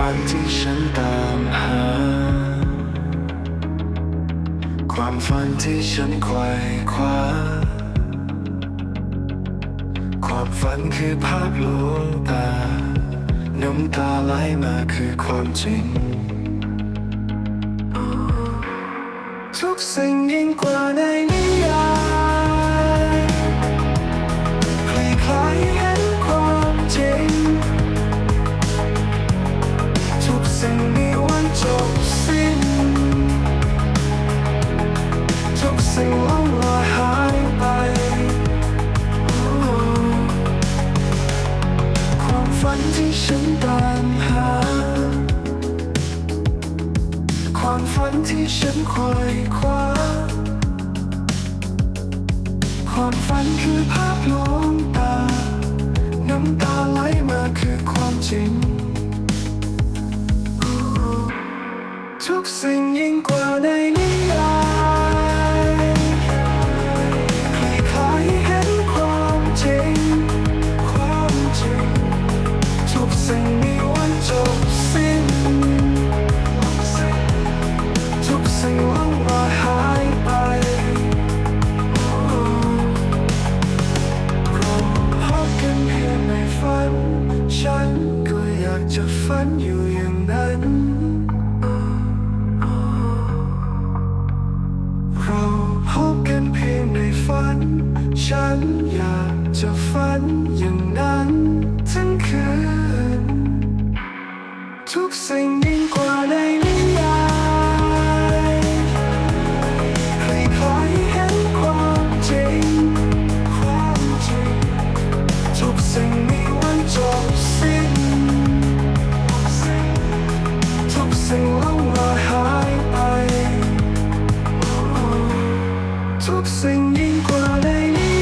ฝันที่ฉันตามหา ความฝันที่ฉันไขว่คว้า ความฝันคือภาพลวงตา น้ำตาไหลมาคือความจริง ทุกสิ่งยิ่งกว่าในนิย ฉันตามหา ความฝันที่ฉันไขว่คว้า ความฝันคือภาพลวงตา น้ำตาไหลมาคือความจริง ทุกสิ่งยิ่งกว่าใน สิ่งมีวันจบสิ้น ทุกสิ่งล่องลอยหายไปเราพบกันเพียงในฝัน ฉันก็อยากจะฝันอยู่อย่างนั้นเราพบกันเพียงในฝัน ฉันอยากจะฝันอย่างนั้น สิ่งยิ่งกว่าในนิยายใครๆเห็นความจริง ความจริง ทุกสิ่งมีวันจบสิ้น ทุกสิ่งล่องลอยหายไป ทุกสิ่งยิ่งกว่าในนิยาย